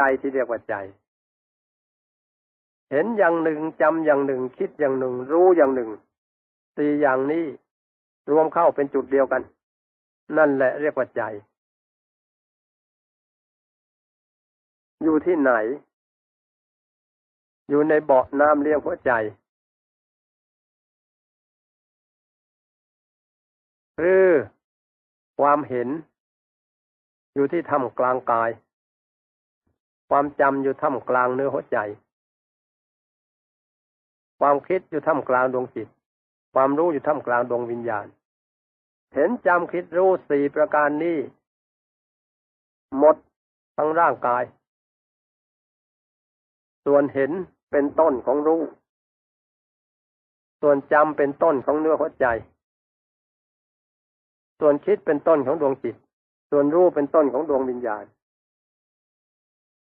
ใจที่เรียกว่าใจ เห็นอย่างหนึ่งจำอย่างหนึ่ง คิดอย่างหนึ่ง รู้อย่างหนึ่งสี่อย่างนี้รวมเข้าเป็นจุดเดียวกัน นั่นแหละเรียกว่าใจ อยู่ที่ไหน อยู่ในเบาะน้ำเลี้ยงหัวใจ หรือความเห็น อยู่ที่ท่ามกลางกาย ความจำอยู่ท่ามกลางเนื้อหัวใจ ความคิดอยู่ท่ามกลางดวงจิต ความรู้อยู่ท่ามกลางดวงวิญญาณ เห็นจำคิดรู้สี่ประการนี้ หมดทั้งร่างกาย ส่วนเห็นเป็นต้นของรู้ ส่วนจำเป็นต้นของเนื้อหัวใจ ส่วนคิดเป็นต้นของดวงจิต ส่วนรู้เป็นต้นของดวงวิญญาณ